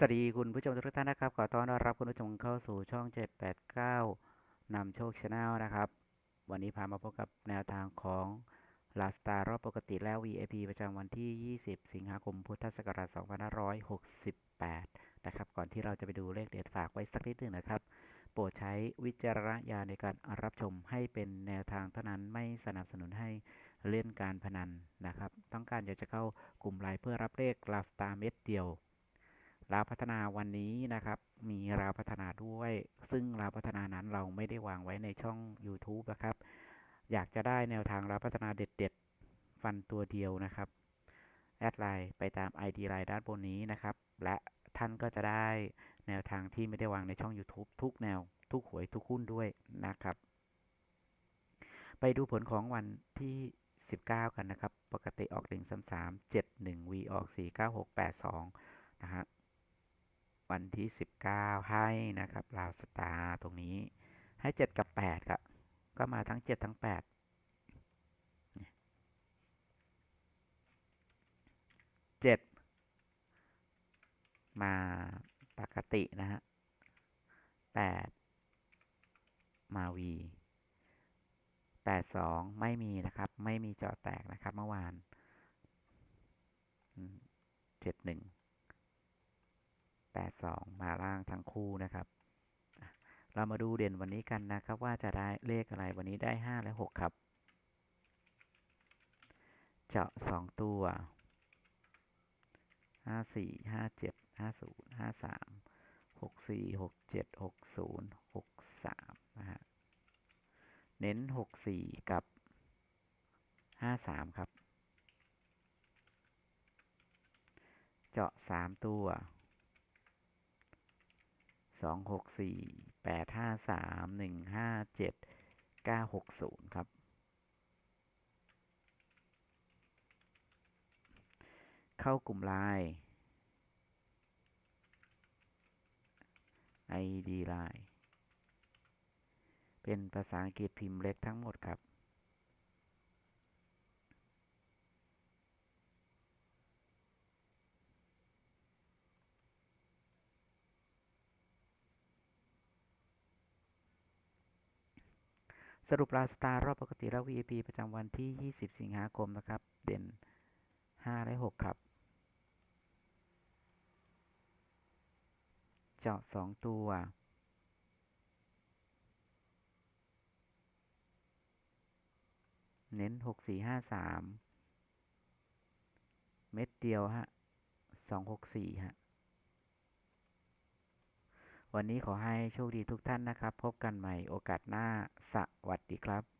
สวัสดีคุณผู้ชมทุกท่านนะครับขอต้อนรับคุณผู้ชมเข้าสู่ช่อง 789นำโชคชาแนลนะครับ วันนี้พามาพบกับแนวทางของลาสตาร์รอบปกติและ VIP ประจำวันที่ 20 สิงหาคมพุทธศักราช2568 นะครับ ก่อนที่เราจะไปดูเลขเด็ดฝากไว้สักนิดหนึ่งนะครับ โปรดใช้วิจารณญาณในการรับชมให้เป็นแนวทางเท่านั้นไม่สนับสนุนให้เล่นการพนันนะครับ ต้องการอยากจะเข้ากลุ่มไลน์เพื่อรับเลขลาสตาร์เม็ดเดียว ราวพัฒนาวันนี้นะครับ มีราวพัฒนาด้วย ซึ่งราวพัฒนานั้นเราไม่ได้วางไว้ในช่อง YouTube นะครับ อยากจะได้แนวทางราวพัฒนาเด็ด ๆ ฟันตัวเดียวนะครับ แอดไลน์ไปตาม ID ไลน์ด้านบนนี้นะครับ และท่านก็จะได้แนวทางที่ไม่ได้วางในช่อง YouTube ทุกแนว ทุกหวยทุกหุ้นด้วยนะครับ ไปดูผลของวันที่ 19 กันนะครับ ปกติออก 1 3 3 7 1 V ออก 4 9 6 8 2 นะฮะ วันที่ 19 ให้นะครับลาวสตาร์ตรงนี้ให้ 7 กับ 8 ครับ ก็มาทั้ง 7 ทั้ง8 7มาปกติ นะฮะ8มา V 82ไม่มีนะครับ ไม่มีจาะแตกนะครับ เมื่อวานอืม71 82 มาล่างทั้งคู่นะครับ เรามาดูเด่นวันนี้กันนะครับ ว่าจะได้เลขอะไรวันนี้ได้ 5 และ 6 ครับ เจาะ 2 ตัว 54 57 50 53 64 67 60 63 นะฮะ เน้น 64 กับ 53 ครับ เจาะ 3 ตัว องหกสี่แปดห้าสามหนึ่งห้าเจ็ดเก้าหกศูนครับ เข้ากลุ่มไลน์ ID ไลน์เป็นภาษาอังกฤษพิมพ์เล็กทั้งหมดครับ สรุปราสตาร์รอบปกติและ VIP ประจำวันที่ 20 สิงหาคมนะครับ เด่น 5 และ 6 ครับ เจาะ 2 ตัว เน้น 6 4 5 3 เม็ดเดียวฮะ 2 6 4 ฮะ วันนี้ขอให้โชคดีทุกท่านนะครับ พบกันใหม่โอกาสหน้า สวัสดีครับ